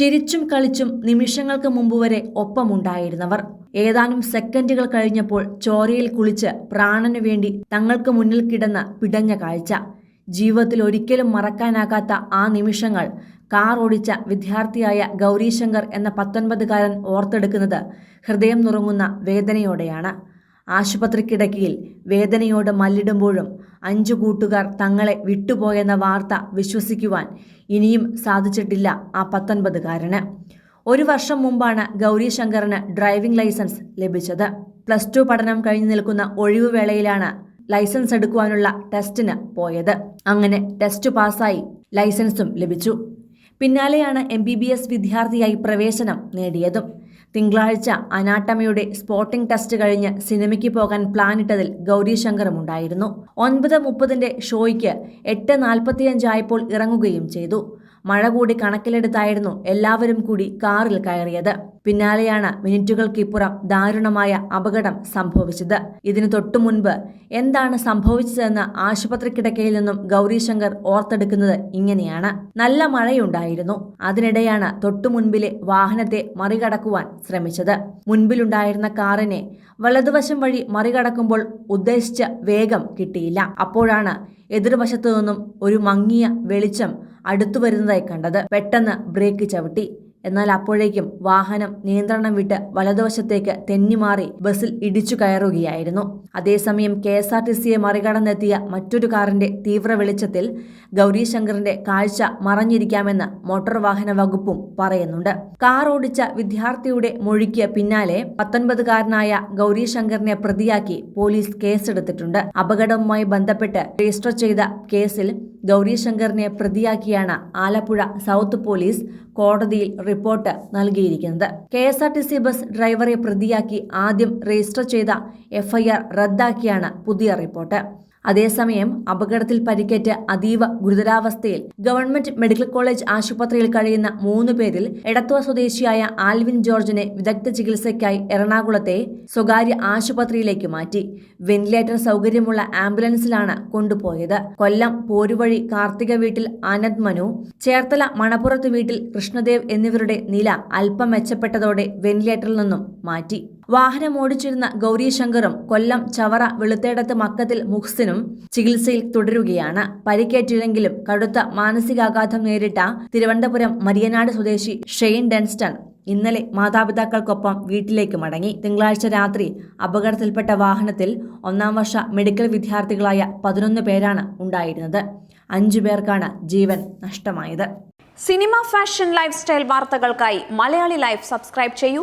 ചിരിച്ചും കളിച്ചും നിമിഷങ്ങൾക്ക് മുമ്പ് വരെ ഒപ്പമുണ്ടായിരുന്നവർ. ഏതാനും സെക്കൻഡുകൾ കഴിഞ്ഞപ്പോൾ ചോരയിൽ കുളിച്ച് പ്രാണനു വേണ്ടി തങ്ങൾക്ക് മുന്നിൽ കിടന്ന പിടഞ്ഞ കാഴ്ച. ജീവിതത്തിൽ ഒരിക്കലും മറക്കാനാകാത്ത ആ നിമിഷങ്ങൾ. കാർ ഓടിച്ച വിദ്യാർത്ഥിയായ ഗൗരീശങ്കർ എന്ന പത്തൊൻപതുകാരൻ ഓർത്തെടുക്കുന്നത് ഹൃദയം നുറുങ്ങുന്ന വേദനയോടെയാണ്. ആശുപത്രി കിടക്കയിൽ വേദനയോട് മല്ലിടുമ്പോഴും അഞ്ചു കൂട്ടുകാർ തങ്ങളെ വിട്ടുപോയെന്ന വാർത്ത വിശ്വസിക്കുവാൻ ഇനിയും സാധിച്ചിട്ടില്ല ആ പത്തൊൻപതുകാരന്. ഒരു വർഷം മുമ്പാണ് ഗൗരീശങ്കറിന് ഡ്രൈവിംഗ് ലൈസൻസ് ലഭിച്ചത്. പ്ലസ് ടു പഠനം കഴിഞ്ഞു നിൽക്കുന്ന ഒഴിവുവേളയിലാണ് ലൈസൻസ് എടുക്കുവാനുള്ള ടെസ്റ്റിന് പോയത്. അങ്ങനെ ടെസ്റ്റ് പാസ്സായി ലൈസൻസും ലഭിച്ചു. പിന്നാലെയാണ് എം ബി ബി എസ് വിദ്യാർത്ഥിയായി പ്രവേശനം നേടിയതും. തിങ്കളാഴ്ച അനാട്ടമിയുടെ സ്പോട്ടിംഗ് ടെസ്റ്റ് കഴിഞ്ഞ് സിനിമയ്ക്ക് പോകാൻ പ്ലാനിട്ടതിൽ ഗൗരീശങ്കറും ഉണ്ടായിരുന്നു. ഒൻപത് മുപ്പതിന്റെ ഷോയ്ക്ക് എട്ട് നാൽപ്പത്തിയഞ്ചായപ്പോൾ ഇറങ്ങുകയും ചെയ്തു. മഴ കൂടി കണക്കിലെടുത്തായിരുന്നു എല്ലാവരും കൂടി കാറിൽ കയറിയത്. പിന്നാലെയാണ് മിനിറ്റുകൾക്കിപ്പുറം ദാരുണമായ അപകടം സംഭവിച്ചത്. ഇതിനു തൊട്ടു മുൻപ് എന്താണ് സംഭവിച്ചതെന്ന് ആശുപത്രി കിടക്കയിൽ നിന്നും ഗൗരീശങ്കർ ഓർത്തെടുക്കുന്നത് ഇങ്ങനെയാണ്. നല്ല മഴയുണ്ടായിരുന്നു. അതിനിടെയാണ് തൊട്ടു മുൻപിലെ വാഹനത്തെ മറികടക്കുവാൻ ശ്രമിച്ചത്. മുൻപിലുണ്ടായിരുന്ന കാറിനെ വലതുവശം വഴി മറികടക്കുമ്പോൾ ഉദ്ദേശിച്ച വേഗം കിട്ടിയില്ല. അപ്പോഴാണ് എതിർവശത്തു നിന്നും ഒരു മങ്ങിയ വെളിച്ചം അടുത്തു വരുന്നതായി കണ്ടത് പെട്ടെന്ന് ബ്രേക്ക് ചവിട്ടി. എന്നാൽ അപ്പോഴേക്കും വാഹനം നിയന്ത്രണം വിട്ട് വലതുവശത്തേക്ക് തെന്നിമാറി ബസ്സിൽ ഇടിച്ചു കയറുകയായിരുന്നു. അതേസമയം കെ എസ് ആർ ടി സിയെ മറികടന്നെത്തിയ മറ്റൊരു കാറിന്റെ തീവ്ര വെളിച്ചത്തിൽ ഗൗരീശങ്കറിന്റെ കാഴ്ച മറഞ്ഞിരിക്കാമെന്ന് മോട്ടോർ വാഹന വകുപ്പും പറയുന്നുണ്ട്. കാർ ഓടിച്ച വിദ്യാർത്ഥിയുടെ മൊഴിക്ക് പിന്നാലെ പത്തൊൻപതുകാരനായ ഗൗരീശങ്കറിനെ പ്രതിയാക്കി പോലീസ് കേസെടുത്തിട്ടുണ്ട്. അപകടവുമായി ബന്ധപ്പെട്ട് രജിസ്റ്റർ ചെയ്ത കേസിൽ ഗൗരീശങ്കറിനെ പ്രതിയാക്കിയാണ് ആലപ്പുഴ സൗത്ത് പോലീസ് കോടതിയിൽ റിപ്പോർട്ട് നൽകിയിരിക്കുന്നത്. K S R T C bus ഡ്രൈവറെ പ്രതിയാക്കി ആദ്യം രജിസ്റ്റർ ചെയ്ത എഫ്ഐആർ റദ്ദാക്കിയാണ് പുതിയ റിപ്പോർട്ട്. അതേസമയം അപകടത്തിൽ പരിക്കേറ്റ് അതീവ ഗുരുതരാവസ്ഥയിൽ ഗവൺമെന്റ് മെഡിക്കൽ കോളേജ് ആശുപത്രിയിൽ കഴിയുന്ന മൂന്ന് പേരിൽ എടത്വ സ്വദേശിയായ ആൽവിൻ ജോർജിനെ വിദഗ്ധ ചികിത്സയ്ക്കായി എറണാകുളത്തെ സ്വകാര്യ ആശുപത്രിയിലേക്ക് മാറ്റി. വെന്റിലേറ്റർ സൗകര്യമുള്ള ആംബുലൻസിലാണ് കൊണ്ടുപോയത്. കൊല്ലം പോരുവഴി കാർത്തിക വീട്ടിൽ ആനന്ദ് മനു ചേർത്തല മണപ്പുറത്ത് വീട്ടിൽ കൃഷ്ണദേവ് എന്നിവരുടെ നില അല്പം മെച്ചപ്പെട്ടതോടെ വെന്റിലേറ്ററിൽ നിന്നും മാറ്റി. വാഹനം ഓടിച്ചിരുന്ന ഗൗരീശങ്കറും കൊല്ലം ചവറ വെളുത്തേടത്ത് മക്കത്തിൽ മുഹ്സിനും ചികിത്സയിൽ തുടരുകയാണ്. പരിക്കേറ്റില്ലെങ്കിലും കടുത്ത മാനസികാഘാതം നേരിട്ട തിരുവനന്തപുരം മരിയനാട് സ്വദേശി ഷെയ്ൻ ഡെൻസ്റ്റൺ ഇന്നലെ മാതാപിതാക്കൾക്കൊപ്പം വീട്ടിലേക്ക് മടങ്ങി. തിങ്കളാഴ്ച രാത്രി അപകടത്തിൽപ്പെട്ട വാഹനത്തിൽ ഒന്നാം വർഷ മെഡിക്കൽ വിദ്യാർത്ഥികളായ പതിനൊന്ന് പേരാണ് ഉണ്ടായിരുന്നത്. അഞ്ചു പേർക്കാണ് ജീവൻ നഷ്ടമായത്. സിനിമ ഫാഷൻ ലൈഫ് സ്റ്റൈൽ വാർത്തകൾക്കായി മലയാളി ലൈഫ് സബ്സ്ക്രൈബ് ചെയ്യൂ.